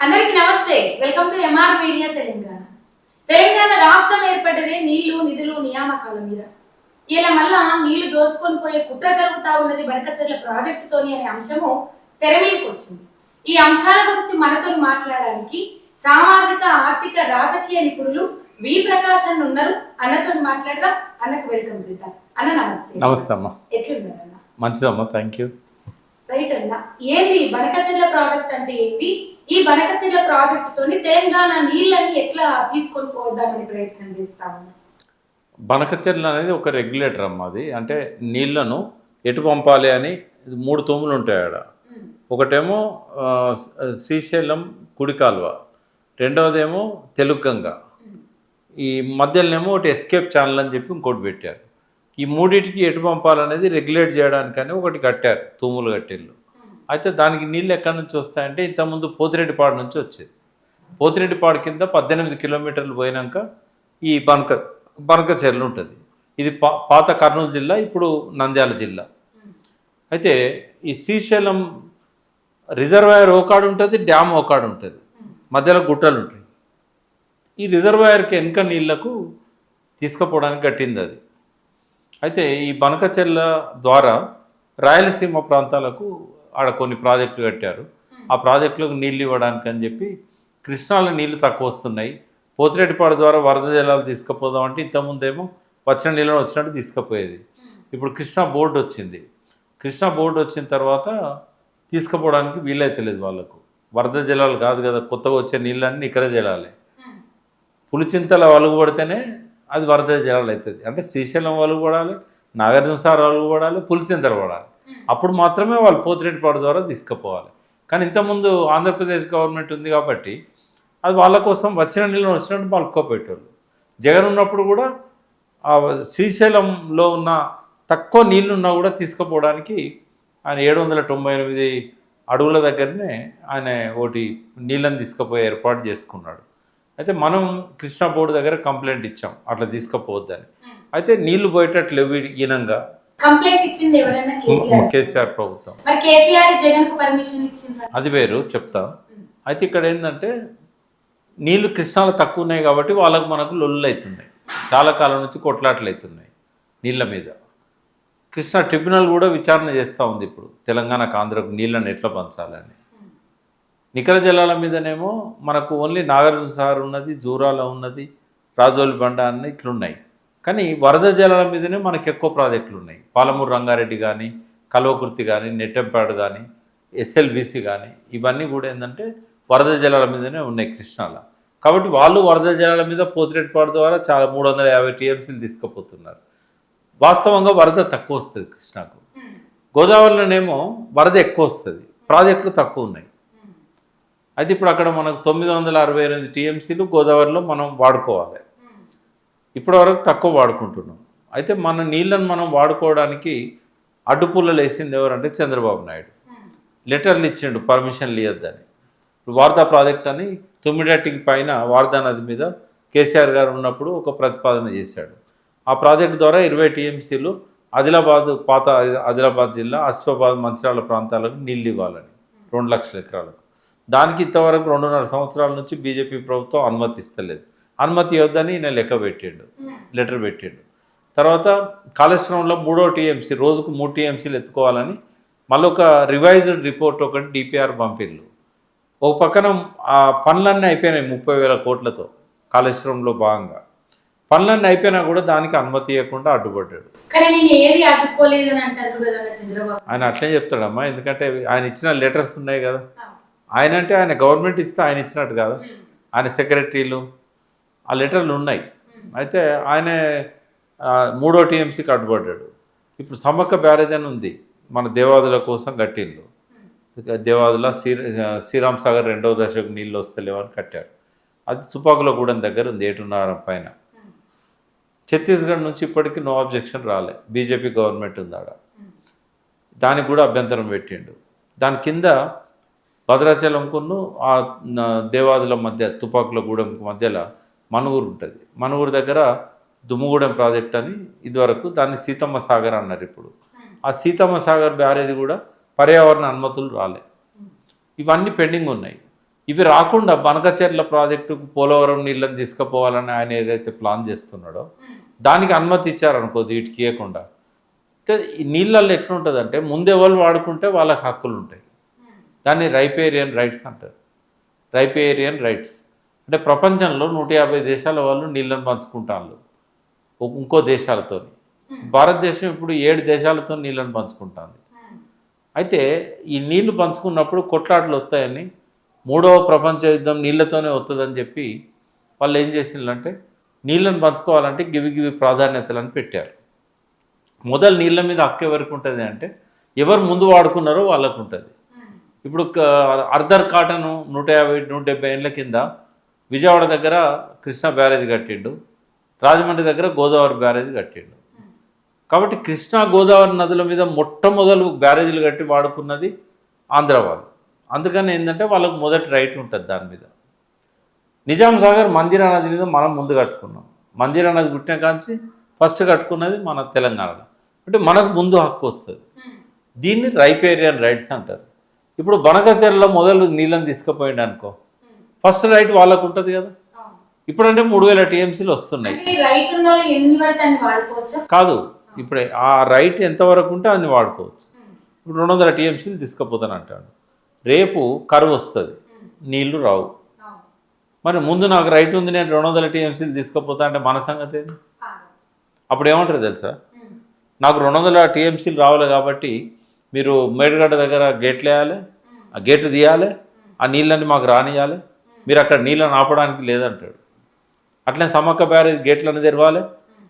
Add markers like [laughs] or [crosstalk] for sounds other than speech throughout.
అందరికీ నమస్తే. Welcome to MR media Telangana Telangana రాష్ట్రం ఏర్పడ్డదే నీళ్ళు నిధులు నియామకాల మీద. ఇలా మళ్ళా నీళ్ళు దోచుకొని పోయే కుట్ర జరుగుతా ఉన్నది బనకచెర్ల ప్రాజెక్టుతోని అనే అంశము తెర మీదకి వచ్చింది. ఈ అంశాల గురించి మనతో మాట్లాడడానికి సామాజిక ఆర్థిక రాజకీయ నిపుణులు వి ప్రకాష్ అన్న ఉన్నారు. అన్నతో మాట్లాడదాం. అన్నకు వెల్కమ్ చేద్దాం. అన్న నమస్తే. నమస్తే అమ్మా. ఎట్లున్నారు అన్న మంచిదమ్మా థ్యాంక్ యూ రైట్ అన్న. ఏంది బనకచెర్ల ప్రాజెక్ట్ అంటే ఏంది? ఈ బనకచెర్ల ప్రాజెక్ట్ తోని తెలంగాణ నీళ్ళని ఎట్లా తీసుకొని పోదామని ప్రయత్నం చేస్తా ఉన్నా? బనకచెర్ల అనేది ఒక రెగ్యులేటర్ అమ్మా అది. అంటే నీళ్ళను ఎటు పంపాలి అని మూడు తూములు ఉంటాయి ఆడ. ఒకటేమో శ్రీశైలం కుడి కాలువ. రెండవదేమో తెలుగంగ ఈ మధ్యలోనేమో ఒకటి ఎస్కేప్ ఛానల్ అని చెప్పి ఇంకోటి పెట్టారు. ఈ మూడింటికి ఎటు పంపాలనేది రెగ్యులేట్ చేయడానికని ఒకటి కట్టారు తూములు కట్టేళ్ళు. అయితే దానికి నీళ్ళు ఎక్కడి నుంచి వస్తాయంటే ఇంతకుముందు పోతిరెడ్డిపాడు నుంచి వచ్చేది. పోతిరెడ్డిపాడు కింద పద్దెనిమిది కిలోమీటర్లు పోయినాక ఈ బనక బనక చెర్లు ఉంటుంది. ఇది పా పాత కర్నూలు జిల్లా ఇప్పుడు నంద్యాల జిల్లా. అయితే ఈ శ్రీశైలం రిజర్వాయర్ ఓకాడు ఉంటుంది డ్యామ్ ఓకాడు ఉంటుంది. మధ్యలో గుట్టలు ఉంటాయి. ఈ రిజర్వాయర్కి వెనుక నీళ్ళకు తీసుకుపోవడానికి కట్టింది అది. అయితే ఈ బనకచెర్ల ద్వారా రాయలసీమ ప్రాంతాలకు ఆడ కొన్ని ప్రాజెక్టులు కట్టారు. ఆ ప్రాజెక్టులకు నీళ్ళు ఇవ్వడానికి అని చెప్పి కృష్ణాలో నీళ్ళు తక్కువ వస్తున్నాయి. పోతిరెడ్డిపాడు ద్వారా వరద జలాలు తీసుకుపోదాం అంటే ఇంతకుముందేమో వచ్చిన నీళ్ళని వచ్చినట్టు తీసుకుపోయేది. ఇప్పుడు కృష్ణా బోర్డు వచ్చింది. కృష్ణా బోర్డు వచ్చిన తర్వాత తీసుకుపోవడానికి వీలైతలేదు వాళ్ళకు. వరద జలాలు కాదు కదా కొత్తగా వచ్చే నీళ్ళన్నీ ఇక్కడ జలాలే. పులిచింతల వలుగు పడితేనే అది వరద జలాలు అవుతుంది. అంటే శ్రీశైలం వలుగు పడాలి నాగార్జున సార్ వలుగు పడాలి పులిచింతలు పడాలి. అప్పుడు మాత్రమే వాళ్ళు పోతిరెడ్డిపాడు ద్వారా తీసుకుపోవాలి. కానీ ఇంతకుముందు ఆంధ్రప్రదేశ్ గవర్నమెంట్ ఉంది కాబట్టి అది వాళ్ళ కోసం వచ్చిన నీళ్ళు వచ్చినట్టు పలుకోపెట్టేవాళ్ళు జగన్ ఉన్నప్పుడు కూడా ఆ శ్రీశైలంలో ఉన్న తక్కువ నీళ్ళు ఉన్నా కూడా తీసుకుపోవడానికి ఆయన ఏడు వందల తొంభై ఎనిమిది అడుగుల దగ్గరనే ఆయన ఒకటి నీళ్ళని తీసుకుపోయే ఏర్పాటు చేసుకున్నాడు. అయితే మనం కృష్ణా బోర్డు దగ్గర కంప్లైంట్ ఇచ్చాం అట్లా తీసుకుపోవద్దని. అయితే నీళ్ళు పోయేటట్లు ఈనంగా. కంప్లైంట్ ఇచ్చింది ఎవరైనా కేసీఆర్? కేసీఆర్ ప్రభుత్వం. మరి కేసీఆర్ జగన్కు పర్మిషన్ ఇచ్చిండ్రా అది వేరు చెప్తా. అయితే ఇక్కడ ఏంటంటే నీళ్ళు కృష్ణాలు తక్కువ ఉన్నాయి కాబట్టి వాళ్ళకు మనకు లొల్లు అవుతున్నాయి. చాలా కాలం నుంచి కొట్లాటలు అవుతున్నాయి నీళ్ళ మీద. కృష్ణా ట్రిబ్యునల్ కూడా విచారణ చేస్తూ ఉంది ఇప్పుడు. తెలంగాణకు ఆంధ్రకు నీళ్ళని ఎట్లా పంచాలని. నికర జలాల మీదనేమో మనకు ఓన్లీ నాగార్జున సార్ ఉన్నది జూరాల ఉన్నది రాజోలి బండ అన్న ఇట్లున్నాయి. కానీ వరద జలాల మీదనే మనకు ఎక్కువ ప్రాజెక్టులు ఉన్నాయి. పాలమూరు రంగారెడ్డి కానీ కల్వకుర్తి కానీ నెట్టెంపాడు కానీ ఎస్ఎల్బిసి కానీ ఇవన్నీ కూడా ఏంటంటే వరద జలాల మీదనే ఉన్నాయి కృష్ణాల. కాబట్టి వాళ్ళు వరద జలాల మీద పోతిరెడ్డిపాడు ద్వారా చాలా మూడు వందల యాభై టీఎంసీలు తీసుకుపోతున్నారు. వాస్తవంగా వరద తక్కువ వస్తుంది కృష్ణాకు. గోదావరిలోనేమో వరద ఎక్కువ వస్తుంది. ప్రాజెక్టులు తక్కువ ఉన్నాయి. అయితే ఇప్పుడు అక్కడ మనకు తొమ్మిది వందల అరవై ఎనిమిది టీఎంసీలు గోదావరిలో మనం వాడుకోవాలి. ఇప్పటివరకు తక్కువ వాడుకుంటున్నాం. అయితే మన నీళ్ళను మనం వాడుకోవడానికి అడ్డుపుల్లలు వేసింది ఎవరంటే చంద్రబాబు నాయుడు. లెటర్లు ఇచ్చిండు పర్మిషన్ ఇవ్వద్దని వార్తా ప్రాజెక్ట్ అని తొమ్మిడట్టికి పైన వార్దా నది మీద కేసీఆర్ గారు ఉన్నప్పుడు ఒక ప్రతిపాదన చేశాడు. ఆ ప్రాజెక్ట్ ద్వారా ఇరవై టీఎంసీలు ఆదిలాబాద్ పాత ఆదిలాబాద్ జిల్లా అశ్వాబాద్ మంచిరాల ప్రాంతాలకు నీళ్ళు ఇవ్వాలని రెండు లక్షల ఎకరాలకు. దానికి ఇంతవరకు రెండున్నర సంవత్సరాల నుంచి బీజేపీ ప్రభుత్వం అనుమతిస్తలేదు అనుమతి ఇవ్వద్దని ఈయన లెక్క పెట్టిండు. లెటర్ పెట్టిండు. తర్వాత కాళేశ్వరంలో మూడో టీఎంసీ రోజుకు మూడు టీఎంసీలు ఎత్తుకోవాలని మళ్ళీ ఒక రివైజ్డ్ రిపోర్ట్ ఒకటి డిపిఆర్ పంపిళ్ళు. ఒక పక్కన ఆ పనులన్నీ అయిపోయినాయి ముప్పై వేల కోట్లతో కాళేశ్వరంలో భాగంగా. పనులన్నీ అయిపోయినా కూడా దానికి అనుమతి ఇవ్వకుండా అడ్డుపడ్డాడు. నేను ఆయన అట్లే చెప్తాడమ్మా ఎందుకంటే ఆయన ఇచ్చిన లెటర్స్ ఉన్నాయి కదా. ఆయన అంటే ఆయన గవర్నమెంట్ ఇస్తే ఆయన ఇచ్చినట్టు కాదు. ఆయన సెక్రటరీలు ఆ లెటర్లు ఉన్నాయి. అయితే ఆయనే మూడో టీఎంసీకి అడ్డుపడ్డాడు ఇప్పుడు సమ్మక్క బ్యారేజ్ అని ఉంది. మన దేవాదుల కోసం కట్టిల్లు దేవాదుల శ్రీ శ్రీరామ్ సాగర్ రెండవ దశకు నీళ్ళు వస్తలేవని కట్టారు అది తుపాకులగూడెం దగ్గర ఉంది ఏటున్నర పైన. ఛత్తీస్గఢ్ నుంచి ఇప్పటికీ నో అబ్జెక్షన్ రాలే. బీజేపీ గవర్నమెంట్ ఉందాడ దానికి కూడా అభ్యంతరం పెట్టిండు. దాని కింద భద్రాచలంకును ఆ దేవాదుల మధ్య తుపాకుల మధ్యలో మన ఊరు ఉంటుంది. మనుగురు దగ్గర దుమ్ముగూడెం ప్రాజెక్ట్ అని ఇదివరకు దాన్ని సీతమ్మ సాగర్ అన్నారు ఇప్పుడు. ఆ సీతమ్మ సాగర్ బ్యారేజ్ కూడా పర్యావరణ అనుమతులు రాలే. ఇవన్నీ పెండింగ్ ఉన్నాయి. ఇవి రాకుండా బనకచెర్ల ప్రాజెక్టుకు పోలవరం నీళ్ళని తీసుకుపోవాలని ఆయన ఏదైతే ప్లాన్ చేస్తున్నాడో దానికి అనుమతి ఇచ్చారనుకో వీటికి ఇవ్వకుండా అయితే నీళ్ళల్లో ఎట్లుంటుందంటే ముందు వాడుకుంటే వాళ్ళకి హక్కులు ఉంటాయి దాన్ని రైపేరియన్ రైట్స్ అంటారు. Riparian rights. అంటే ప్రపంచంలో నూట యాభై దేశాల వాళ్ళు నీళ్ళని పంచుకుంటారు ఇంకో దేశాలతో భారతదేశం ఇప్పుడు ఏడు దేశాలతో నీళ్ళని పంచుకుంటుంది. అయితే ఈ నీళ్ళు పంచుకున్నప్పుడు కొట్లాటలు వస్తాయని మూడవ ప్రపంచ యుద్ధం నీళ్ళతోనే వస్తుందని చెప్పి వాళ్ళు ఏం చేసిందంటే నీళ్ళని పంచుకోవాలంటే గివి గివి ప్రాధాన్యతలను పెట్టారు. మొదలు నీళ్ళ మీద హక్కు ఎవరికి ఉంటుంది అంటే ఎవరు ముందు వాడుకున్నారో వాళ్ళకు ఉంటుంది. ఇప్పుడు క- అర్ధర్ కాటన్ నూట యాభై నూట డెబ్బై ఏళ్ళ కింద విజయవాడ దగ్గర కృష్ణా బ్యారేజ్ కట్టిండు. రాజమండ్రి దగ్గర గోదావరి బ్యారేజ్ కట్టిండు. కాబట్టి కృష్ణా గోదావరి నదుల మీద మొట్టమొదలు బ్యారేజీలు కట్టి వాడుకున్నది ఆంధ్ర వాళ్ళు. అందుకని ఏంటంటే వాళ్ళకు మొదటి రైట్ ఉంటుంది దాని మీద. నిజాం సాగర్ మంజీరా నది మీద మనం ముందు కట్టుకున్నాం. మందిరా నది పుట్టిన కాంచి ఫస్ట్ కట్టుకున్నది మన తెలంగాణలో. అంటే మనకు ముందు హక్కు వస్తుంది. దీన్ని రైపేరియన్ రైట్స్ అంటారు. ఇప్పుడు బనకచెరలో మొదలు నీళ్ళని తీసుకుపోయిండు అనుకో ఫస్ట్ రైట్ వాళ్ళకు ఉంటుంది కదా. ఇప్పుడంటే మూడు వేల టీఎంసీలు వస్తున్నాయి. కాదు ఇప్పుడే ఆ రైట్ ఎంతవరకు ఉంటే అన్ని వాడుకోవచ్చు. ఇప్పుడు రెండు వందల టీఎంసీలు తీసుకుపోతాను అంటాడు. రేపు కరువు వస్తుంది. నీళ్ళు రావు. మరి ముందు నాకు రైట్ ఉంది నేను రెండు వందల టీఎంసీలు తీసుకుపోతా అంటే మన సంగతి ఏంది? అప్పుడు ఏమంటారు తెలుసా? నాకు రెండు వందల టీఎంసీలు రావాలి కాబట్టి మీరు మేడగడ్డ దగ్గర గేట్లు వేయాలి ఆ గేట్లు తీయాలి ఆ నీళ్ళని మాకు రానియాలి మీరు అక్కడ నీళ్ళని ఆపడానికి లేదంటాడు. అట్లనే సమ్మక్క బ్యారేజ్ గేట్లను తెరవాలి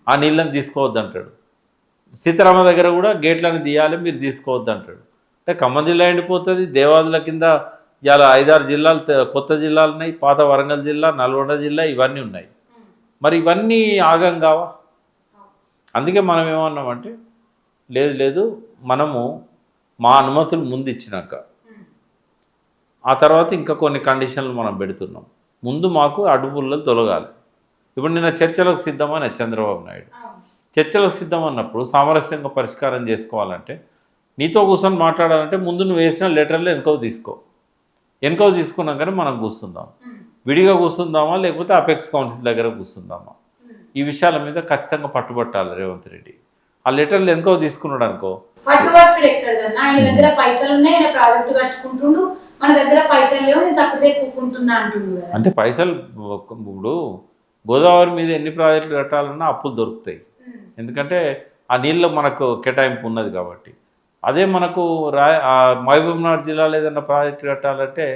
ఆ నీళ్ళని తీసుకోవద్దు అంటాడు సీతారామ దగ్గర కూడా గేట్లను తీయాలి మీరు తీసుకోవద్దు అంటాడు అంటే ఖమ్మం జిల్లా ఎండిపోతుంది దేవాదుల కింద ఇలా ఐదారు జిల్లాలు కొత్త జిల్లాలు ఉన్నాయి పాత వరంగల్ జిల్లా నల్గొండ జిల్లా ఇవన్నీ ఉన్నాయి. మరి ఇవన్నీ ఆగం కావా? అందుకే మనం ఏమన్నామంటే లేదు లేదు మనము మా అనుమతులు ముందు ఇచ్చినాక ఆ తర్వాత ఇంకా కొన్ని కండిషన్లు మనం పెడుతున్నాం. ముందు మాకు అడుగుల్లో తొలగాలి. ఇప్పుడు నిన్న చర్చలకు సిద్ధమని చంద్రబాబు నాయుడు. చర్చలకు సిద్ధం అన్నప్పుడు సామరస్యంగా పరిష్కారం చేసుకోవాలంటే నీతో కూర్చొని మాట్లాడాలంటే ముందు నువ్వు వేసిన లెటర్లు వెనుకో తీసుకో. వెనుకో తీసుకున్నాకనే మనం కూర్చుందాం. విడిగా కూర్చుందామా లేకపోతే అపెక్స్ కౌన్సిల్ దగ్గర కూర్చుందామా? ఈ విషయాల మీద ఖచ్చితంగా పట్టుబట్టాలి రేవంత్ రెడ్డి. ఆ లెటర్లు వెనుకో తీసుకున్నాడు అనుకో పట్టుబట్టుడు ఎక్కడదన్నా? ఆయన దగ్గర పైసలు ఉన్నాయి ఆయన ప్రాజెక్టు కట్టుకుంటుండు మన దగ్గర పైసలు లేవు నేను సపరేట్ కూకుంటున్నా కదా. అంటే పైసలు ఇప్పుడు గోదావరి మీద ఎన్ని ప్రాజెక్టులు కట్టాలన్నా అప్పులు దొరుకుతాయి. ఎందుకంటే ఆ నీళ్ళు మనకు కేటాయింపు ఉన్నది కాబట్టి. అదే మనకు రా మహబూబ్నగర్ జిల్లాలో ఏదైనా ప్రాజెక్టు కట్టాలంటే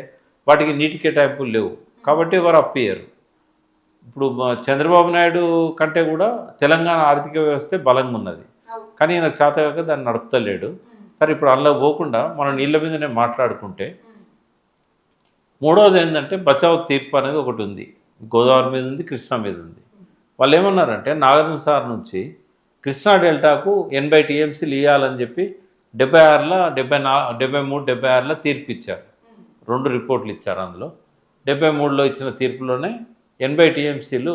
వాటికి నీటి కేటాయింపులు లేవు. కాబట్టి ఎవరు అప్పియరు ఇప్పుడు చంద్రబాబు నాయుడు కంటే కూడా తెలంగాణ ఆర్థిక వ్యవస్థ బలంగా ఉన్నది. కానీ ఈయనకు చేతగాక దాన్ని నడుపుతలేడు. సరే ఇప్పుడు అందులో పోకుండా మనం నీళ్ళ మీదనే మాట్లాడుకుంటే మూడవది ఏంటంటే బచావ్ తీర్పు అనేది ఒకటి ఉంది. గోదావరి మీద ఉంది కృష్ణా మీద ఉంది. వాళ్ళు ఏమన్నారంటే నాగార్జున సార్ నుంచి కృష్ణా డెల్టాకు ఎనభై టీఎంసీలు ఇవ్వాలని చెప్పి డెబ్బై ఆరులో డెబ్బై నా డెబ్బై మూడు డెబ్బై ఆరులో తీర్పు ఇచ్చారు. రెండు రిపోర్ట్లు ఇచ్చారు అందులో. డెబ్బై మూడులో ఇచ్చిన తీర్పులోనే ఎనభై టీఎంసీలు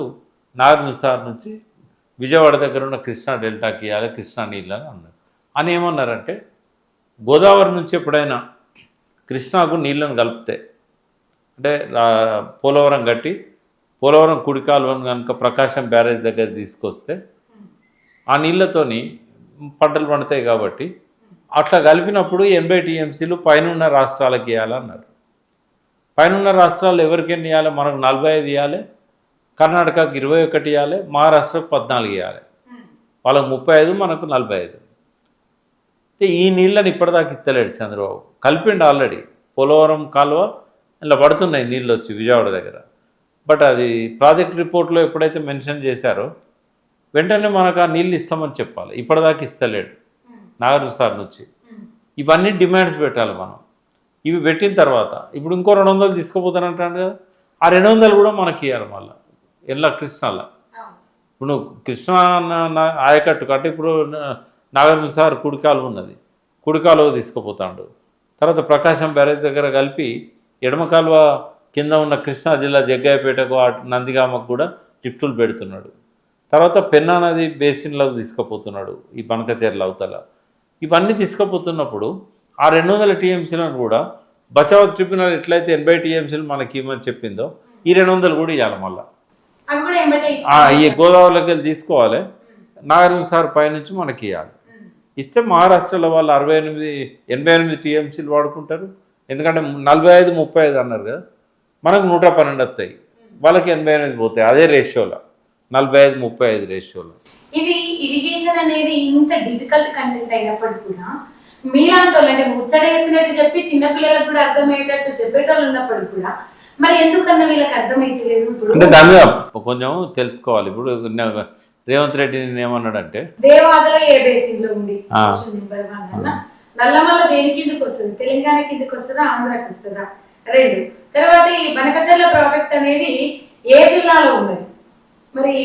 నాగార్జున సార్ నుంచి విజయవాడ దగ్గర ఉన్న కృష్ణా డెల్టాకి ఇవ్వాలి కృష్ణా నీళ్ళు అని అన్నారు. అని ఏమన్నారంటే గోదావరి నుంచి ఎప్పుడైనా కృష్ణాకు నీళ్ళను కలిపితే అంటే పోలవరం కట్టి పోలవరం కుడి కాలువను కనుక ప్రకాశం బ్యారేజ్ దగ్గర తీసుకొస్తే ఆ నీళ్ళతోని పంటలు పండుతాయి కాబట్టి అట్లా కలిపినప్పుడు ఎనభై టీఎంసీలు పైనున్న రాష్ట్రాలకు ఇవ్వాలన్నారు పైనున్న రాష్ట్రాలు ఎవరికెన్ని ఇవ్వాలి మనకు నలభై ఐదు ఇవ్వాలి కర్ణాటకకి ఇరవై ఒకటి ఇవ్వాలి మహారాష్ట్రకు పద్నాలుగు ఇవ్వాలి వాళ్ళకు ముప్పై ఐదు మనకు నలభై ఐదు. అయితే ఈ నీళ్ళని ఇప్పటిదాకా ఇస్తలేడు చంద్రబాబు. కలిపిండు ఆల్రెడీ. పోలవరం కాలువ ఇలా పడుతున్నాయి నీళ్ళు వచ్చి విజయవాడ దగ్గర. బట్ అది ప్రాజెక్ట్ రిపోర్ట్లో ఎప్పుడైతే మెన్షన్ చేశారో వెంటనే మనకు ఆ నీళ్ళు ఇస్తామని చెప్పాలి. ఇప్పటిదాకా ఇస్తలేడు. ఉమ్. నాగార్జున సార్ నుంచి. ఇవన్నీ డిమాండ్స్ పెట్టాలి మనం. ఇవి పెట్టిన తర్వాత ఇప్పుడు ఇంకో రెండు వందలు తీసుకుపోతానంటాడు కదా ఆ రెండు వందలు కూడా మనకి ఇవ్వాలి మళ్ళీ. ఎల్లా కృష్ణాల. ఇప్పుడు కృష్ణ ఆయకట్టు కాబట్టి ఇప్పుడు నాగార్జున సార్ కుడికాలు ఉన్నది. కుడికాలు తీసుకుపోతాడు. తర్వాత ప్రకాశం బ్యారేజ్ దగ్గర కలిపి ఎడమ కాలువ కింద ఉన్న కృష్ణా జిల్లా జగ్గాయపేటకు నందిగామకు కూడా లిఫ్టులు పెడుతున్నాడు. తర్వాత పెన్నా నది బేసిన్లోకి తీసుకుపోతున్నాడు ఈ బనకచెర్ల అవతల. ఇవన్నీ తీసుకుపోతున్నప్పుడు ఆ రెండు వందల టీఎంసీలను కూడా బచావ్ ట్రిబ్యునల్ ఎట్లయితే ఎనభై టీఎంసీలు మనకి ఇవ్వమని చెప్పిందో ఈ రెండు వందలు కూడా ఇవ్వాలి మళ్ళీ ఈ గోదావరిలోకి వెళ్ళి తీసుకోవాలి. నాగార్జున సార్ పైనుంచి మనకి ఇవ్వాలి ఇస్తే మహారాష్ట్రలో వాళ్ళు అరవై ఎనిమిది ఎనభై ఎనిమిది టీఎంసీలు వాడుకుంటారు. ఎందుకంటే నలభై ఐదు ముప్పై ఐదు అన్నారు కదా. మనకు నూట పన్నెండు వస్తాయి. వాళ్ళకి ఎనభై ఎనిమిది పోతాయి. అదే రేషియోలో. నలభై ఐదు ముప్పై ఐదు రేషియోలో. ఇది ఇరిగేషన్ అనేది ఇంత డిఫికల్ట్ కంటెంట్ అయినప్పటికీ కూడా మీలాంటి వాళ్ళు అంటే ముచ్చట చెప్పినట్టు చెప్పి చిన్నపిల్లలకు కూడా అర్థమయ్యేటట్టు చెప్పేటోళ్ళు ఉన్నప్పటికీ కూడా మరి ఎందుకన్నా వీళ్ళకి అర్థమైతలేదు? ఇప్పుడు అంటే దాని మీద కొంచెం తెలుసుకోవాలి. ఇప్పుడు రేవంత్ రెడ్డి నేను ఏమన్నాడంటే దేవాదల ఏ బేసిన్లో ఉంది నల్లమల్ల దేని కిందకి వస్తుంది? తెలంగాణ కిందకి వస్తుందా? ఆంధ్రాకి వస్తుందా? రెండు. తర్వాత ఈ బనకచెర్ల ప్రాజెక్ట్ అనేది ఏ జిల్లాలో ఉన్నది? మరి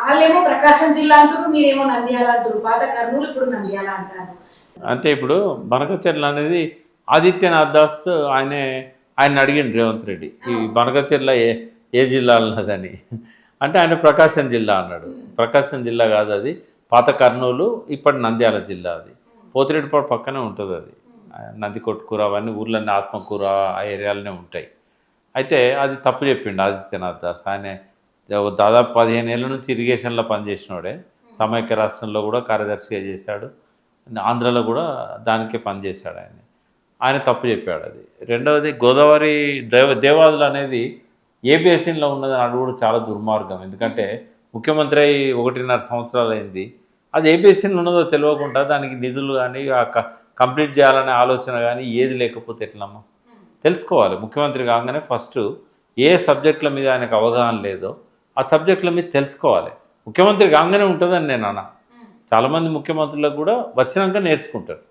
వాళ్ళేమో ప్రకాశం జిల్లా అంటారు మీరేమో నంద్యాల అంటారు పాత కర్నూలు ఇప్పుడు నంద్యాల అంటారు. అంటే ఇప్పుడు బనకచెర్ల అనేది ఆదిత్యనాథ్ దాస్ ఆయనే ఆయన అడిగిండు రేవంత్ రెడ్డి. ఈ బనకచెర్ల ఏ ఏ జిల్లా అన్నదని అంటే ఆయన ప్రకాశం జిల్లా అన్నాడు. ప్రకాశం జిల్లా కాదు అది. పాత కర్నూలు ఇప్పటి నంద్యాల జిల్లా అది. పోతిరెడ్డిపాడు పక్కనే ఉంటుంది అది. నది నందికొట్కూర అవన్నీ ఊర్లన్నీ ఆత్మకూర ఆ ఏరియాలనే ఉంటాయి. అయితే అది తప్పు చెప్పిండు ఆదిత్యనాథ్ దాస్. ఆయన దాదాపు పదిహేను ఏళ్ళ నుంచి ఇరిగేషన్లో పనిచేసినోడే. సమైక్య రాష్ట్రంలో కూడా కార్యదర్శిగా చేశాడు. ఆంధ్రలో కూడా దానికే పనిచేశాడు ఆయన. ఆయన తప్పు చెప్పాడు అది. రెండవది గోదావరి దేవ దేవాదులు అనేది ఏ బేసిన్లో ఉన్నదని అడుగుడు చాలా దుర్మార్గం. ఎందుకంటే ముఖ్యమంత్రి అయి ఒకటిన్నర సంవత్సరాలు అయింది అది ఏ బేసిన్లో ఉన్నదో తెలియకుండా దానికి నిధులు కానీ కంప్లీట్ చేయాలనే ఆలోచన కానీ ఏది లేకపోతే ఎట్లమ్మా? తెలుసుకోవాలి. ముఖ్యమంత్రి కాగానే ఫస్ట్ ఏ సబ్జెక్టుల మీద ఆయనకు అవగాహన లేదో ఆ సబ్జెక్టుల మీద తెలుసుకోవాలి. ముఖ్యమంత్రి కాగానే ఉంటుందని నేను అన్నా. చాలామంది ముఖ్యమంత్రులకు కూడా వచ్చినాక నేర్చుకుంటారు.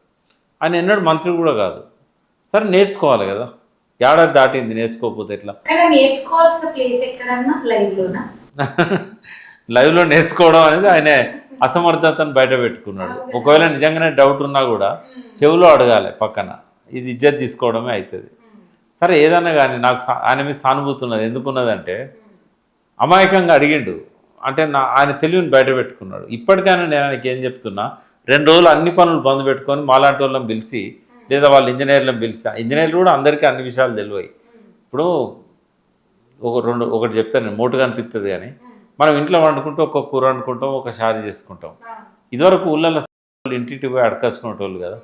ఆయన ఎన్నడూ మంత్రి కూడా కాదు. సరే నేర్చుకోవాలి కదా. ఏడాది దాటింది నేర్చుకోకపోతే ఎట్లా? నేర్చుకోవాల్సిన ప్లేస్ ఎక్కడన్నా? లైవ్ లోనా [laughs] లైవ్లో నేర్చుకోవడం అనేది ఆయన అసమర్థతను బయట పెట్టుకున్నాడు. ఒకవేళ నిజంగానే డౌట్ ఉన్నా కూడా చెవిలో అడగాలి పక్కన. ఇది ఇజ్జత్ తీసుకోవడమే అవుతుంది సరే ఏదన్నా కానీ నాకు సా- ఆయన మీద సానుభూతి ఉన్నది. ఎందుకున్నదంటే అమాయకంగా అడిగిండు. అంటే నా ఆయన తెలివిని బయట పెట్టుకున్నాడు. ఇప్పటికైనా నేను ఆయనకి ఏం చెప్తున్నా? రెండు రోజులు అన్ని పనులు బంద్ పెట్టుకొని మాలాంటి వాళ్ళని పిలిచి లేదా వాళ్ళ ఇంజనీర్లను పిలిచి ఇంజనీర్లు కూడా అందరికీ అన్ని విషయాలు తెలివాయి ఇప్పుడు ఒక రెండు ఒకటి చెప్తాను నేను. మోటుగా అనిపిస్తుంది కానీ మనం ఇంట్లో వండుకుంటూ ఒక కూర వండుకుంటాం ఒక షారీ చేసుకుంటాం. ఇదివరకు ఊళ్ళల్లో ఇంటింటి పోయి అడకచ్చుకునేటోళ్ళు కదా.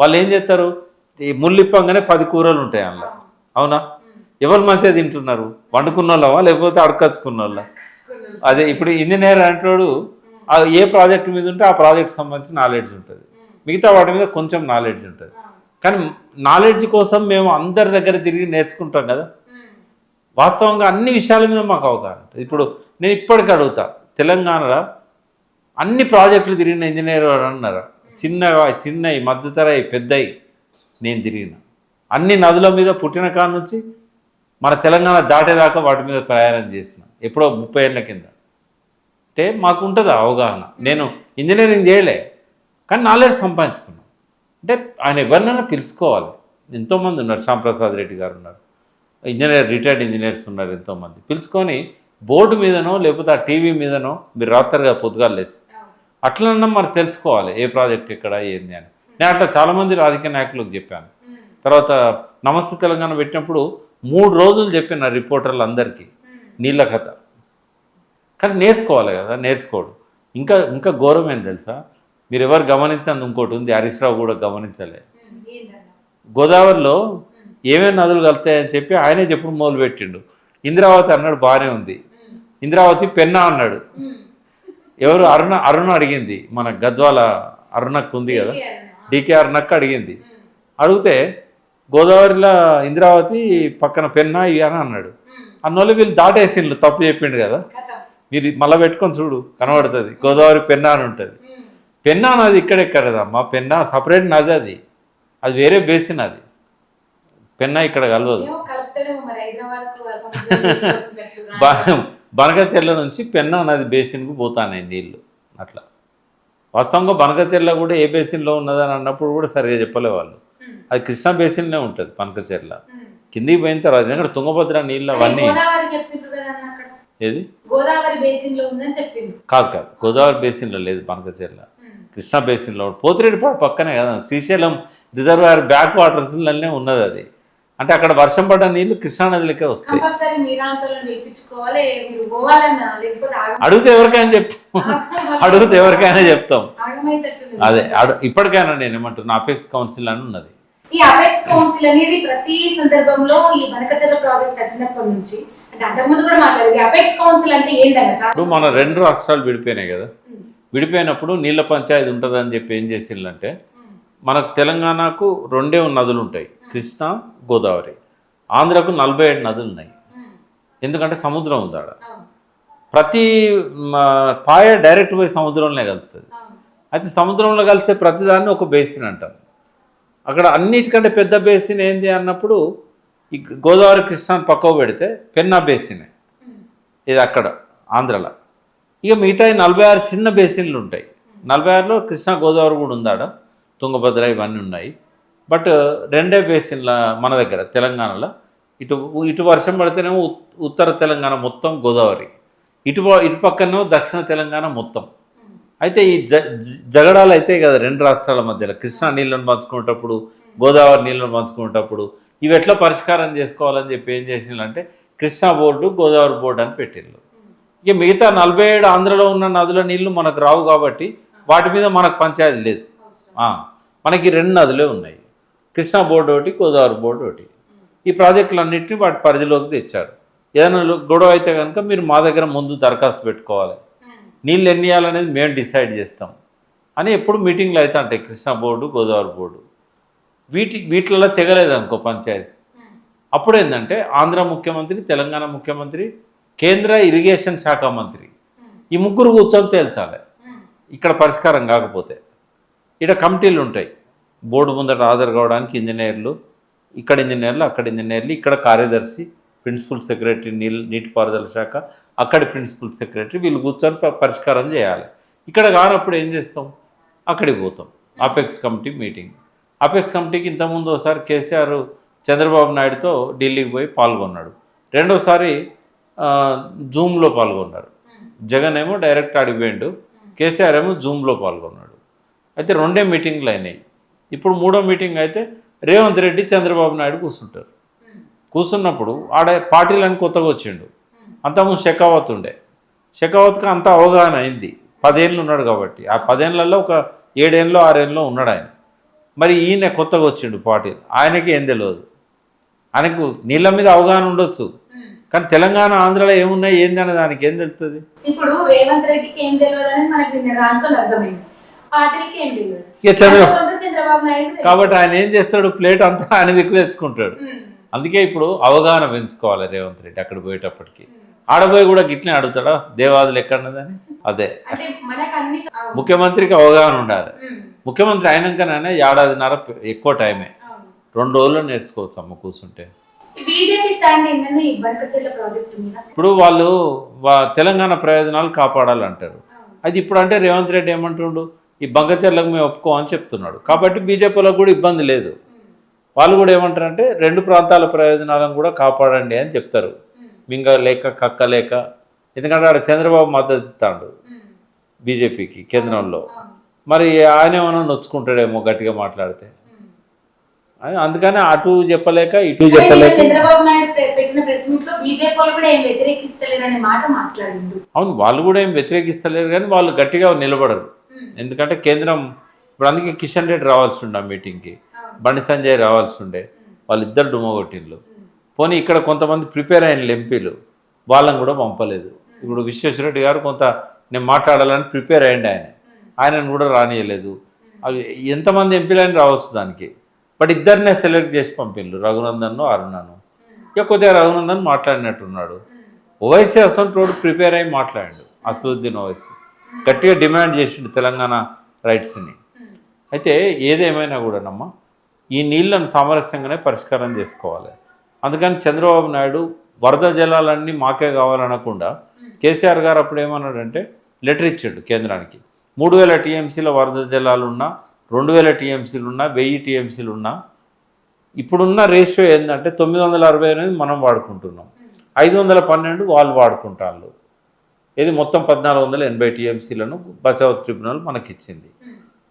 వాళ్ళు ఏం చేస్తారు? ఈ ముళ్ళు ఇప్పంగానే పది కూరలు ఉంటాయి అందులో. అవునా. ఎవరు మంచిగా తింటున్నారు? వండుకున్న వాళ్ళవా లేకపోతే అడకచ్చుకున్న వాళ్ళ అదే ఇప్పుడు ఇంజనీర్ అంటాడు ఏ ప్రాజెక్ట్ మీద ఉంటే ఆ ప్రాజెక్ట్ సంబంధించి నాలెడ్జ్ ఉంటుంది. మిగతా వాటి మీద కొంచెం నాలెడ్జ్ ఉంటుంది. కానీ నాలెడ్జ్ కోసం మేము అందరి దగ్గర తిరిగి నేర్చుకుంటాం కదా. వాస్తవంగా అన్ని విషయాల మీద మాకు అవగాహన ఇప్పుడు నేను ఇప్పటికీ అడుగుతా తెలంగాణలో అన్ని ప్రాజెక్టులు తిరిగిన ఇంజనీర్ అన్నారు? చిన్నగా చిన్నవి మధ్యతరవి పెద్దవి నేను తిరిగిన. అన్ని నదుల మీద పుట్టిన కాడ నుంచి మన తెలంగాణ దాటేదాకా వాటి మీద ప్రయాణం చేసిన. ఎప్పుడో ముప్పై ఏళ్ళ కింద. అంటే మాకు ఉంటుంది అవగాహన. నేను ఇంజనీరింగ్ చేయలే కానీ నాలెడ్జ్ సంపాదించుకున్నాను అంటే ఆయన ఎవరినైనా పిలుచుకోవాలి. ఎంతోమంది ఉన్నారు శ్యాంప్రసాద్ రెడ్డి గారు ఉన్నారు. ఇంజనీర్ రిటైర్డ్ ఇంజనీర్స్ ఉన్నారు ఎంతోమంది. పిలుచుకొని బోర్డు మీదనో లేకపోతే ఆ టీవీ మీదనో మీరు రాత్రిగా పొద్దుగాలు లేసి అట్లన్నా మరి తెలుసుకోవాలి ఏ ప్రాజెక్ట్ ఎక్కడ ఏంది అని. నేను అట్లా చాలామంది రాజకీయ నాయకులకు చెప్పాను. తర్వాత నమస్తే తెలంగాణ పెట్టినప్పుడు మూడు రోజులు చెప్పిన రిపోర్టర్లు అందరికీ నీళ్ళ కథ. కానీ నేర్చుకోవాలి కదా నేర్చుకోడు. ఇంకా ఇంకా ఘోరం ఏం తెలుసా? మీరు ఎవరు గమనించండి ఇంకోటి ఉంది హరీష్ రావు కూడా గమనించలే. గోదావరిలో ఏమేమి నదులు కలుతాయని చెప్పి ఆయనే చెప్పుడు మొదలు పెట్టిండు ఇంద్రావతి అన్నాడు బాగానే ఉంది. ఇంద్రావతి పెన్నా అన్నాడు. ఎవరు? అరుణ అరుణ అడిగింది. మన గద్వాల అరుణకు ఉంది కదా. డికే అరుణక్క అడిగింది. అడిగితే గోదావరిలో ఇంద్రావతి పక్కన పెన్నా ఇవి అని అన్నాడు. అన్నోళ్ళు వీళ్ళు దాటేసిండ్రు తప్పు చెప్పిండు కదా. మీరు మళ్ళీ పెట్టుకొని చూడు కనబడుతుంది. గోదావరి పెన్నా అని ఉంటుంది. పెన్నా నది ఇక్కడెక్కడదమ్మా పెన్నా సపరేట్ నది అది. అది వేరే బేసిన్ అది పెన్నా ఇక్కడ కలవదు. [laughs] బనకచెర్ల నుంచి పెన్నా నది బేసిన్కు పోతాయి నీళ్ళు అట్లా. వాస్తవంగా బనకచెర్ల కూడా ఏ బేసిన్లో ఉన్నదని అన్నప్పుడు కూడా సరిగా చెప్పలే వాళ్ళు. అది కృష్ణా బేసిన్లే ఉంటుంది బనకచెర్ల. కిందికి పోయిన తర్వాత ఎందుకంటే తుంగభద్ర నీళ్ళు అవన్నీ ఏది? కాదు కాదు. గోదావరి బేసిన్లో లేదు బనకచెర్ల. కృష్ణా బేసిన్లో. పోతిరెడ్డిపాడు పక్కనే కదా. శ్రీశైలం రిజర్వాయర్ బ్యాక్ వాటర్స్లోనే ఉన్నది అది. అంటే అక్కడ వర్షం పడ్డ నీళ్ళు కృష్ణానదిలోకే వస్తాయి. అడిగితే ఎవరికైనా చెప్తాం. అడిగితే ఎవరికైనా చెప్తాం. అదే ఇప్పటికైనా నేను ఏమంటున్నా అపెక్స్ కౌన్సిల్ అని ఉన్నది. ఈ అపెక్స్ కౌన్సిల్ అనేది ప్రతి సందర్భంలో ఈ బనకచర్ల ప్రాజెక్ట్ వచ్చినప్పటి నుంచి అంటే అంతకుముందు కూడా మాట్లాడేది అపెక్స్ కౌన్సిల్ అంటే ఏంటన్న చాలా ఇప్పుడు మన రెండు రాష్ట్రాలు విడిపోయినాయి కదా. విడిపోయినప్పుడు నీళ్ళ పంచాయతీ ఉంటుందని చెప్పి ఏం చేసిందంటే మనకు తెలంగాణకు రెండే నదులు ఉంటాయి. కృష్ణ గోదావరి. ఆంధ్రకు నలభై ఏడు నదులు ఉన్నాయి ఎందుకంటే సముద్రం ఉంది ఆడ. ప్రతి పాయ డైరెక్ట్ పోయి సముద్రంలో కలుపుతుంది. అయితే సముద్రంలో కలిసే ప్రతిదాన్ని ఒక బేసిన్ అంటాం. అక్కడ అన్నిటికంటే పెద్ద బేసిన్ ఏంది అన్నప్పుడు ఈ గోదావరి కృష్ణాన్ని పక్కకు పెడితే పెన్నా బేసినే. ఇది అక్కడ ఆంధ్రలో. ఇక మిగతా నలభై ఆరు చిన్న బేసిన్లు ఉంటాయి. నలభై ఆరులో కృష్ణా గోదావరి కూడా ఉందాడ తుంగభద్ర ఇవన్నీ ఉన్నాయి. బట్ రెండే బేసిన్ల మన దగ్గర తెలంగాణలో. ఇటు ఇటు వర్షం పడితేనేమో ఉత్తర తెలంగాణ మొత్తం గోదావరి. ఇటు ఇటు పక్కనేమో దక్షిణ తెలంగాణ మొత్తం. అయితే ఈ జ జగడాలు అయితే కదా రెండు రాష్ట్రాల మధ్యలో. కృష్ణా నీళ్ళను పంచుకునేటప్పుడు గోదావరి నీళ్ళను పంచుకునేటప్పుడు ఇవి ఎట్లా పరిష్కారం చేసుకోవాలని చెప్పి ఏం చేసిందంటే కృష్ణా బోర్డు గోదావరి బోర్డు అని పెట్టిండ్రు ఇక మిగతా నలభై ఏడు ఆంధ్రలో ఉన్న నదుల నీళ్ళు మనకు రావు కాబట్టి వాటి మీద మనకు పంచాయతీ లేదు. మనకి రెండు నదులే ఉన్నాయి. కృష్ణా బోర్డు ఒకటి గోదావరి బోర్డు ఒకటి. ఈ ప్రాజెక్టులన్నింటినీ వాటి పరిధిలోకి తెచ్చారు. ఏదైనా గొడవ అయితే కనుక మీరు మా దగ్గర ముందు దరఖాస్తు పెట్టుకోవాలి. నీళ్ళు ఎన్ని ఇవ్వాలనేది మేము డిసైడ్ చేస్తాం. అని ఎప్పుడు మీటింగ్లు అయితే ఉంటాయి కృష్ణా బోర్డు గోదావరి బోర్డు. వీటి వీటిలలో తెగలేదు అనుకో పంచాయతీ. అప్పుడు ఏంటంటే ఆంధ్ర ముఖ్యమంత్రి తెలంగాణ ముఖ్యమంత్రి కేంద్ర ఇరిగేషన్ శాఖ మంత్రి. ఈ ముగ్గురు కూర్చొని తేల్చాలి. ఇక్కడ పరిష్కారం కాకపోతే. ఇక్కడ కమిటీలు ఉంటాయి. బోర్డు ముందట హాజరు కావడానికి ఇంజనీర్లు ఇక్కడ ఇంజనీర్లు అక్కడ ఇంజనీర్లు ఇక్కడ కార్యదర్శి ప్రిన్సిపల్ సెక్రటరీ నీళ్ళు నీటిపారుదల శాఖ అక్కడి ప్రిన్సిపల్ సెక్రటరీ వీళ్ళు కూర్చొని పరిష్కారం చేయాలి. ఇక్కడ కానప్పుడు ఏం చేస్తాం? అక్కడికి పోతాం. Apex committee meeting. అపెక్స్ కమిటీకి ఇంతకుముందు ఒకసారి కేసీఆర్ చంద్రబాబు నాయుడుతో ఢిల్లీకి పోయి పాల్గొన్నాడు. రెండోసారి జూమ్లో పాల్గొన్నాడు. జగన్ ఏమో డైరెక్ట్ అడిగిపోయిండు కేసీఆర్ ఏమో జూమ్లో పాల్గొన్నాడు. అయితే రెండే మీటింగ్లు అయినాయి. ఇప్పుడు మూడో మీటింగ్ అయితే రేవంత్ రెడ్డి చంద్రబాబు నాయుడు కూర్చుంటారు. కూర్చున్నప్పుడు ఆడ పార్టీలని కొత్తగా వచ్చిండు. అంతకుముందు షెకావత్ ఉండే. షెకావత్కి అంత అవగాహన అయింది. పదేళ్ళు ఉన్నాడు కాబట్టి. ఆ పదేళ్ళలో ఒక ఏడేళ్ళలో ఆరేళ్ళలో ఉన్నాడు ఆయన. మరి ఈయన కొత్తగా వచ్చిండు పార్టీలు ఆయనకి ఏం తెలియదు. ఆయనకు నీళ్ళ మీద అవగాహన ఉండొచ్చు. కానీ తెలంగాణ ఆంధ్రలో ఏమున్నాయి ఏంది అనే దానికి ఏం తెలుస్తుంది ఇప్పుడు రేవంత్ రెడ్డికి ఏం తెలియదు అనేది మనకి దాంట్లో అర్థమైంది. కాబట్టి ఆయన ఏం చేస్తాడు? ప్లేట్ అంతా ఆయన దిక్కు తెచ్చుకుంటాడు. అందుకే ఇప్పుడు అవగాహన పెంచుకోవాలి రేవంత్ రెడ్డి అక్కడ పోయేటప్పటికి. ఆడపోయి కూడా గిట్లనే అడుగుతాడా? దేవాదులు ఎక్కడన్నదని? అదే. ముఖ్యమంత్రికి అవగాహన ఉండాలి. ముఖ్యమంత్రి అయినాకనే ఏడాదిన్నర ఎక్కువ టైమే. రెండు రోజుల్లో నేర్చుకోవచ్చు అమ్మ కూర్చుంటే. ఇప్పుడు వాళ్ళు తెలంగాణ ప్రయోజనాలు కాపాడాలంటారు. అది ఇప్పుడు అంటే రేవంత్ రెడ్డి ఏమంటుండు? ఈ బంకచర్లకు మేము ఒప్పుకోమని చెప్తున్నాడు కాబట్టి బీజేపీలో కూడా ఇబ్బంది లేదు. వాళ్ళు కూడా ఏమంటారంటే రెండు ప్రాంతాల ప్రయోజనాలను కూడా కాపాడండి అని చెప్తారు. మింగ లేక కక్క లేక ఎందుకంటే ఆడ చంద్రబాబు మద్దతు ఇస్తాడు. బీజేపీకి కేంద్రంలో. మరి ఆయన ఏమైనా నొచ్చుకుంటాడేమో గట్టిగా మాట్లాడితే అందుకని అటు చెప్పలేక ఇటు చెప్పలేక అవును వాళ్ళు కూడా ఏం వ్యతిరేకిస్తలేరు కానీ వాళ్ళు గట్టిగా నిలబడరు. ఎందుకంటే కేంద్రం ఇప్పుడు అందుకే కిషన్ రెడ్డి రావాల్సి ఉండే ఆ మీటింగ్కి. బండి సంజయ్ రావాల్సి ఉండే వాళ్ళిద్దరు డుమ్మగొట్టిండ్లు ఉమ్. పోనీ ఇక్కడ కొంతమంది ప్రిపేర్ అయిన ఎంపీలు వాళ్ళని కూడా పంపలేదు. ఇప్పుడు విశ్వేశ్వరరెడ్డి గారు కొంత నేను మాట్లాడాలని ప్రిపేర్ అయ్యండి ఆయన. ఆయనను కూడా రానియలేదు. అవి ఎంతమంది ఎంపీలైనా రావచ్చు దానికి. బట్ ఇద్దరినే సెలెక్ట్ చేసి పంపిండ్రు రఘునందన్ను అరుణను. ఇక కొద్దిగా రఘునందన్ మాట్లాడినట్టున్నాడు. ఓవైసీ అసలు రోడ్ ప్రిపేర్ అయ్యి మాట్లాడాడు. అసదుద్దీన్ ఓవైసీ. గట్టిగా డిమాండ్ చేసిండు తెలంగాణ రైట్స్ని. అయితే ఏదేమైనా కూడానమ్మా ఈ నీళ్ళను సామరస్యంగానే పరిష్కారం చేసుకోవాలి. అందుకని చంద్రబాబు నాయుడు వరద జలాలన్నీ మాకే కావాలనకుండా కేసీఆర్ గారు అప్పుడు ఏమన్నాడంటే లెటర్ ఇచ్చాడు కేంద్రానికి. మూడు వేల టీఎంసీల వరద జలాలు ఉన్నా రెండు వేల టీఎంసీలు ఉన్నా వెయ్యి టీఎంసీలు ఉన్నా ఇప్పుడున్న రేషియో ఏంటంటే తొమ్మిది వందల అరవై అనేది మనం వాడుకుంటున్నాం. ఐదు వందల పన్నెండు వాళ్ళు వాడుకుంటాళ్ళు. ఇది మొత్తం పద్నాలుగు వందల ఎనభై టీఎంసీలను బచావత్ ట్రిబ్యునల్ మనకి ఇచ్చింది.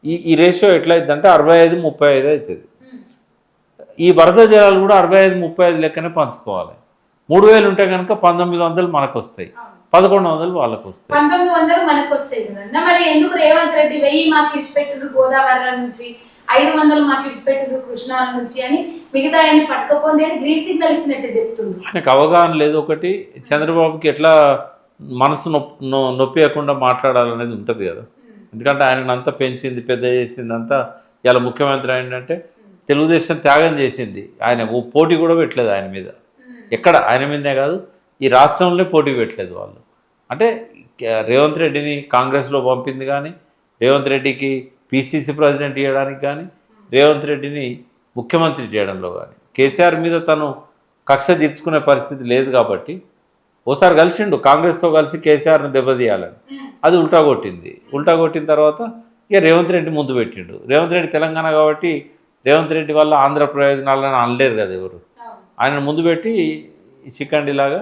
ఈ ఈ రేషియో ఎట్లయిద్దంటే అరవై ఐదు ముప్పై ఐదు అవుతుంది. ఈ వరద జలాలు కూడా అరవై ఐదు ముప్పై ఐదు లెక్కనే పంచుకోవాలి. మూడు వేలు ఉంటే కనుక పంతొమ్మిది వందలు మనకు వస్తాయి పదకొండు వందలు వాళ్ళకు వస్తాయి పంతొమ్మిది వందలు మనకు వస్తాయి కదన్న మరి ఎందుకు రేవంత్ రెడ్డి వెయ్యి మాకు ఇడిచిపెట్టుడు గోదావరి నుంచి ఐదు వందలు మాకు ఇడిచిపెట్టుడు కృష్ణా నుంచి అని మిగతా ఆయన్ని పట్టుకపోండి అని గ్రీన్ సిగ్నల్ ఇచ్చినట్టు చెప్తుంది ఆయనకు అవగాహన లేదు ఒకటి. చంద్రబాబుకి ఎట్లా మనసు నొప్పి నొప్పియకుండా మాట్లాడాలనేది ఉంటుంది కదా. ఎందుకంటే ఆయన అంతా పెంచింది పెద్ద చేసింది అంతా. ఇలా ముఖ్యమంత్రి ఏంటంటే తెలుగుదేశం త్యాగం చేసింది. ఆయన ఓ పోటీ కూడా పెట్టలేదు ఆయన మీద. ఎక్కడ? ఆయన మీదే కాదు ఈ రాష్ట్రంలో పోటీ పెట్టలేదు వాళ్ళు. అంటే రేవంత్ రెడ్డిని కాంగ్రెస్లో పంపింది కానీ రేవంత్ రెడ్డికి పిసిసి ప్రెసిడెంట్ చేయడానికి కానీ రేవంత్ రెడ్డిని ముఖ్యమంత్రి చేయడంలో కానీ. కేసీఆర్ మీద తను కక్ష తీర్చుకునే పరిస్థితి లేదు కాబట్టి ఓసారి కలిసిండు కాంగ్రెస్తో కలిసి కేసీఆర్ని దెబ్బతీయాలని. అది ఉల్టా కొట్టింది ఉల్టా కొట్టిన తర్వాత ఇక రేవంత్ రెడ్డి ముందు పెట్టిండు. రేవంత్ రెడ్డి తెలంగాణ కాబట్టి రేవంత్ రెడ్డి వల్ల ఆంధ్ర ప్రయోజనాలను అనలేరు కదా ఎవరు? ఆయన ముందు పెట్టి శిఖండిలాగా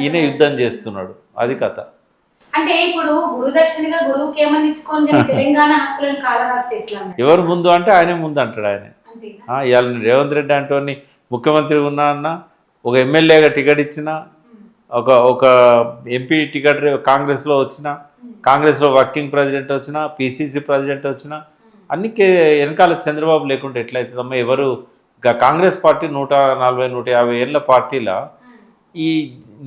ఈయన యుద్ధం చేస్తున్నాడు. అది కథ. అంటే ఇప్పుడు గురుదక్షిణగా గురువుకి ఏమని తెలంగాణ హక్కులను కాలరాస్తే ఎట్లా అన్నారు? ఎవరు ముందు అంటే ఆయనే ముందు అంటాడు ఆయన. ఇవాళ రేవంత్ రెడ్డి అంటోని ముఖ్యమంత్రి ఉన్నా అన్న ఒక ఎమ్మెల్యేగా టికెట్ ఇచ్చిన ఒక ఒక ఎంపీ టికెట్ కాంగ్రెస్లో వచ్చిన కాంగ్రెస్లో వర్కింగ్ ప్రెసిడెంట్ వచ్చిన పిసిసి ప్రెసిడెంట్ వచ్చిన అన్ని వెనకాల చంద్రబాబు లేకుంటే ఎట్లయితుందమ్మా ఎవరు? కాంగ్రెస్ పార్టీ నూట నలభై నూట యాభై ఏళ్ళ పార్టీలా? ఈ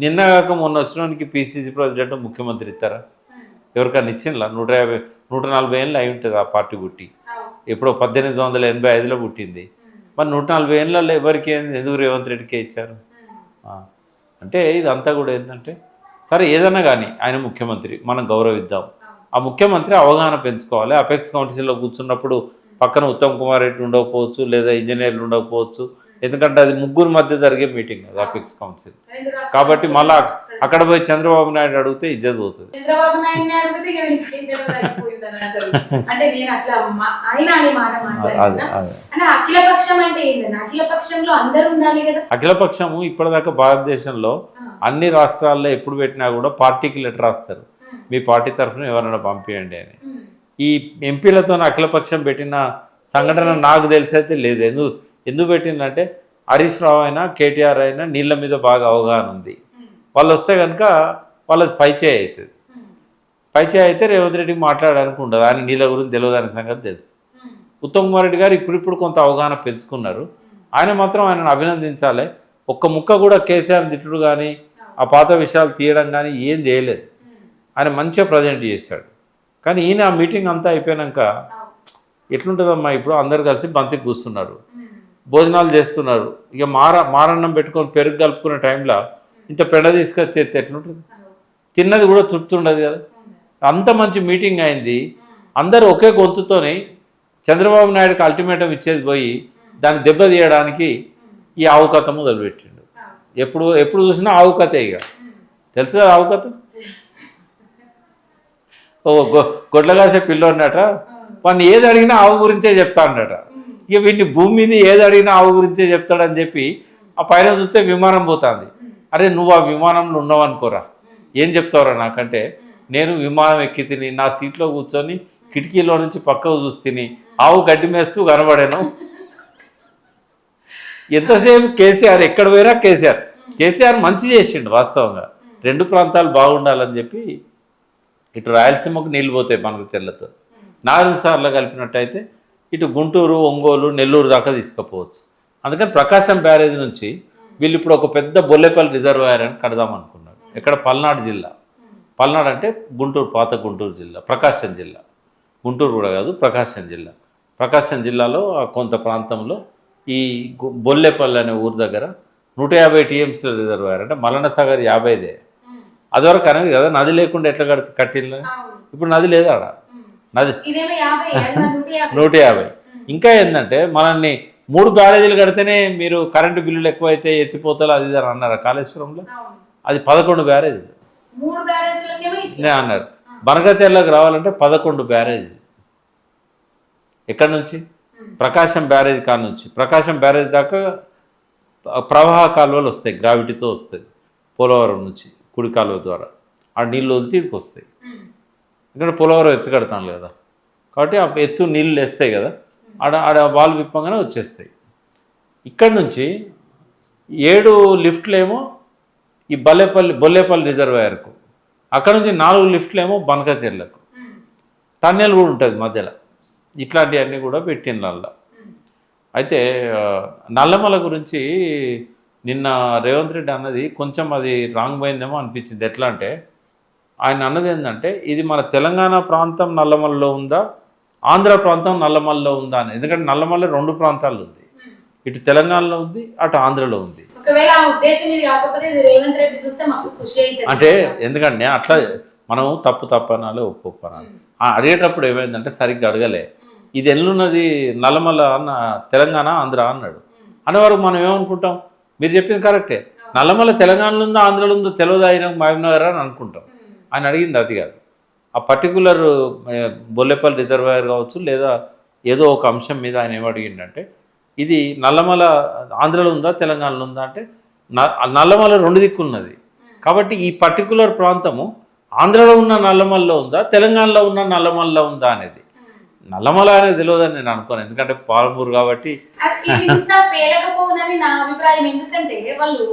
నిన్న కాక మొన్న వచ్చినోనికి పిసిసి ప్రెసిడెంట్ ముఖ్యమంత్రి ఇస్తారా? ఎవరికైనా ఇచ్చిండ్లా? నూట యాభై నూట నలభై ఏళ్ళు అయి ఉంటుంది ఆ పార్టీ పుట్టి. ఎప్పుడో పద్దెనిమిది వందల ఎనభై ఐదులో పుట్టింది. మరి నూట నలభై ఏళ్ళలో ఎవరికి? ఎందుకు రేవంత్ రెడ్డికే ఇచ్చారు. అంటే ఇదంతా కూడా ఏంటంటే సరే ఏదైనా కానీ ఆయన ముఖ్యమంత్రి మనం గౌరవిద్దాం. ఆ ముఖ్యమంత్రి అవగాహన పెంచుకోవాలి. అపెక్స్ కౌన్సిల్లో కూర్చున్నప్పుడు పక్కన ఉత్తమ్ కుమార్ రెడ్డి ఉండకపోవచ్చు లేదా ఇంజనీర్లు ఉండకపోవచ్చు ఎందుకంటే అది ముగ్గురు మధ్య జరిగే మీటింగ్ అది అపెక్స్ కౌన్సిల్. కాబట్టి మళ్ళా అక్కడ పోయి చంద్రబాబు నాయుడు అడిగితే ఇజ్జత్ పోతుంది. చంద్రబాబు అడిగితే అంటే నేను అట్లా ఆయన అనే మాట మాట్లాడుతున్నా. అంటే అందరూ ఉండాలి కదా. అఖిలపక్షము ఇప్పటిదాకా భారతదేశంలో అన్ని రాష్ట్రాల్లో ఎప్పుడు పెట్టినా కూడా పార్టీకి లెటర్ రాస్తారు. మీ పార్టీ తరఫున ఎవరైనా పంపించండి అని. ఈ ఎంపీలతో అఖిలపక్షం పెట్టిన సంఘటన నాకు తెలిసైతే లేదు. ఎందుకు? ఎందుకు పెట్టిందంటే హరీష్ రావు అయినా కేటీఆర్ అయినా నీళ్ళ మీద బాగా అవగాహన ఉంది. వాళ్ళు వస్తే కనుక వాళ్ళది పైచే అవుతుంది. పైచే అయితే రేవంత్ రెడ్డికి మాట్లాడడానికి ఉండదు ఆయన నీళ్ళ గురించి తెలియదు అనే సంగతి తెలుసు. ఉత్తమ్ కుమార్ రెడ్డి గారు ఇప్పుడిప్పుడు కొంత అవగాహన పెంచుకున్నారు ఆయన మాత్రం ఆయనను అభినందించాలి ఒక్క ముక్క కూడా కేసీఆర్ తిట్టుడు కానీ ఆ పాత విషయాలు తీయడం కానీ ఏం చేయలేదు. ఆయన మంచిగా ప్రజెంట్ చేశాడు కానీ ఈయన ఆ మీటింగ్ అంతా అయిపోయాక. ఎట్లుంటుందమ్మా ఇప్పుడు అందరు కలిసి బంతికి కూస్తున్నారు. భోజనాలు చేస్తున్నారు ఇక మార మారన్నం పెట్టుకొని పెరుగు కలుపుకునే టైంలో ఇంత పెండ తీసుకొచ్చేస్తే ఎట్లుంటుంది తిన్నది కూడా తృప్తి ఉండదు కదా. అంత మంచి మీటింగ్ అయింది. అందరూ ఒకే గొంతుతోని చంద్రబాబు నాయుడుకి అల్టిమేటం ఇచ్చేది పోయి దాన్ని దెబ్బతీయడానికి ఈ ఆవు కథ మొదలుపెట్టిండు. ఎప్పుడు ఎప్పుడు చూసినా ఆవు కథే ఇక. తెలుసు కదా ఆవు కథ? ఓ గొ గొడ్ల కాసే పిల్లోన్నట వాడిని ఏది అడిగినా ఆవు గురించే చెప్తా అన్నట ఇక వీడిని భూమి మీద ఏది అడిగినా ఆవు గురించే చెప్తాడని చెప్పి ఆ పైన చూస్తే విమానం పోతుంది. అరే నువ్వు ఆ విమానంలో ఉన్నావు అనుకోరా ఏం చెప్తావురా నాకంటే? నేను విమానం ఎక్కి తిని నా సీట్లో కూర్చొని కిటికీలో నుంచి పక్కకు చూస్తుని ఆవు గడ్డి మేస్తూ కనబడాను. ఎంతసేపు కేసీఆర్ ఎక్కడ పోయినా కేసీఆర్. కేసీఆర్ మంచి చేసిండు వాస్తవంగా. రెండు ప్రాంతాలు బాగుండాలని చెప్పి ఇటు రాయలసీమకు నీళ్ళు పోతాయి మనకు చెల్లతో నాలుగు సార్లు కలిపినట్టయితే ఇటు గుంటూరు ఒంగోలు నెల్లూరు దాకా తీసుకుపోవచ్చు. అందుకని ప్రకాశం బ్యారేజ్ నుంచి వీళ్ళు ఇప్పుడు ఒక పెద్ద బొల్లెపల్లి రిజర్వాయర్ అని కడదాం అనుకున్నారు. ఎక్కడ పల్నాడు జిల్లా. పల్నాడు అంటే గుంటూరు పాత గుంటూరు జిల్లా ప్రకాశం జిల్లా. గుంటూరు కూడా కాదు ప్రకాశం జిల్లా. ప్రకాశం జిల్లాలో కొంత ప్రాంతంలో ఈ బొల్లెపల్లి అనే ఊరు దగ్గర నూట యాభై టీఎంసీల రిజర్వాయర్ అంటే మలన సాగర్ యాభైదే. అదివరకు అనేది కదా నది లేకుండా ఎట్లా కడుతు కట్టిల్లు. ఇప్పుడు నది లేదా ఆడ. అది నూట యాభై. ఇంకా ఏంటంటే మనల్ని మూడు బ్యారేజీలు కడితేనే మీరు కరెంటు బిల్లులు ఎక్కువైతే ఎత్తిపోతారు అది ఇది అని అన్నారు కాళేశ్వరంలో. అది పదకొండు బ్యారేజీలు. అన్నారు. బనకచెర్లకు రావాలంటే పదకొండు బ్యారేజీలు. ఎక్కడి నుంచి. ప్రకాశం బ్యారేజ్ కాడ నుంచి. ప్రకాశం బ్యారేజ్ దాకా ప్రవాహ కాలువలు వస్తాయి గ్రావిటీతో వస్తాయి పోలవరం నుంచి కుడి కాలువ ద్వారా. ఆ నీళ్ళు ఇక్కడికి వస్తాయి. ఎందుకంటే ఇక్కడ పోలవరం ఎత్తు కడతాం కదా. కాబట్టి ఆ ఎత్తు నీళ్ళు వేస్తాయి కదా. ఆడ ఆడ వాల్ విప్పంగానే వచ్చేస్తాయి. ఇక్కడ నుంచి ఏడు లిఫ్ట్లేమో ఈ బల్లేపల్లి బొల్లేపల్లి రిజర్వాయర్కు. అక్కడ నుంచి నాలుగు లిఫ్ట్లేమో బనకచెర్లకు. టన్నెల్ కూడా ఉంటుంది మధ్యలో. ఇట్లాంటివన్నీ కూడా పెట్టిండ్లల్లా. అయితే నల్లమల గురించి నిన్న రేవంత్ రెడ్డి అన్నది కొంచెం అది రాంగ్ పోయిందేమో అనిపించింది. ఎట్లా అంటే ఆయన అన్నది ఏంటంటే ఇది మన తెలంగాణ ప్రాంతం నల్లమల్లో ఉందా ఆంధ్ర ప్రాంతం నల్లమల్లో ఉందా అని. ఎందుకంటే నల్లమల్ల రెండు ప్రాంతాలు ఉంది. ఇటు తెలంగాణలో ఉంది అటు ఆంధ్రలో ఉంది. అంటే ఎందుకంటే అట్లా మనం తప్పు తప్పనాలి ఒప్పు ఒప్పనాలి ఆ అడిగేటప్పుడు ఏమైందంటే సరిగ్గా అడగలే. ఇది ఎల్లున్నది నల్లమల్ల అన్న తెలంగాణ ఆంధ్ర అన్నాడు. అనేవారు మనం ఏమనుకుంటాం? మీరు చెప్పింది కరెక్టే. నల్లమల్ల తెలంగాణలో ఉందో ఆంధ్రలో ఉందో తెలియదు ఆయన మహబూబ్నగర్ అని అనుకుంటాం. ఆయన అడిగింది అది కాదు. ఆ పర్టికులర్ బొల్లెపల్లి రిజర్వాయర్ కావచ్చు లేదా ఏదో ఒక అంశం మీద ఆయన ఏమడిగిండంటే ఇది నల్లమల ఆంధ్రలో ఉందా తెలంగాణలో ఉందా అంటే నల్లమల రెండు దిక్కున్నది కాబట్టి ఈ పర్టికులర్ ప్రాంతము ఆంధ్రలో ఉన్న నల్లమల్లో ఉందా తెలంగాణలో ఉన్న నల్లమల్లో ఉందా అనేది. నల్లమల అనేది తెలియదని నేను అనుకోను. ఎందుకంటే పాలమూరు కాబట్టి నా అభిప్రాయం. ఎందుకంటే వాళ్ళు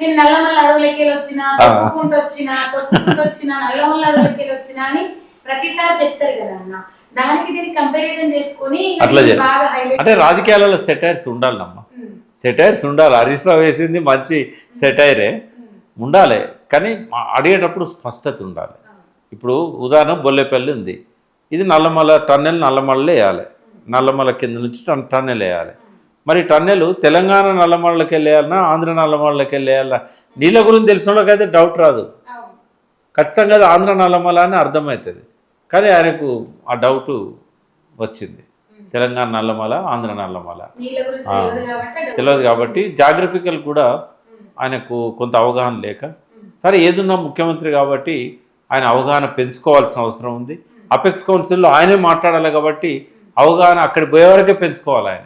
నేను నల్లమల్ల అడవులకి వెళ్ళి వచ్చిన తొక్కుకుంటూ వచ్చిన తొక్కుకుంటూ వచ్చిన నల్లమల్ల అడవులకి వెళ్ళి వచ్చిన అని ప్రతిసారి చెప్తారు కదా అన్న. దానికి దీనికి కంపారిజన్ చేసుకొని అట్లా దీన్ని. బాగా హైలైట్ అంటే రాజకీయాలలో సెటైర్స్ ఉండాలమ్మా సెటైర్స్ ఉండాలి. హరీష్ రావు వేసింది మంచి సెటైరే ఉండాలి. కానీ అడిగేటప్పుడు స్పష్టత ఉండాలి. ఇప్పుడు ఉదాహరణ బొల్లెపల్లి ఉంది. ఇది నల్లమల టన్నెల్ నల్లమల్ల వేయాలి. నల్లమల కింద నుంచి టన్- టన్నెల్ వేయాలి. మరి టన్నెల్ తెలంగాణ నల్లమల్లకి వెళ్ళేయాలన్నా ఆంధ్ర నల్లమల్లకి వెళ్ళేయాలన్నా నీళ్ళ గురించి తెలిసిన వాళ్ళకైతే డౌట్ రాదు ఖచ్చితంగా అది ఆంధ్ర నల్లమల అని అర్థమవుతుంది. కానీ ఆయనకు ఆ డౌట్ వచ్చింది. తెలంగాణ నల్లమల ఆంధ్ర నల్లమల తెలియదు కాబట్టి జాగ్రఫికల్ కూడా ఆయనకు కొంత అవగాహన లేక సరే ఏదున్నా ముఖ్యమంత్రి కాబట్టి ఆయన అవగాహన పెంచుకోవాల్సిన అవసరం ఉంది. అపెక్స్ కౌన్సిల్లో ఆయనే మాట్లాడాలి కాబట్టి అవగాహన అక్కడికి పోయే వరకే పెంచుకోవాలి ఆయన.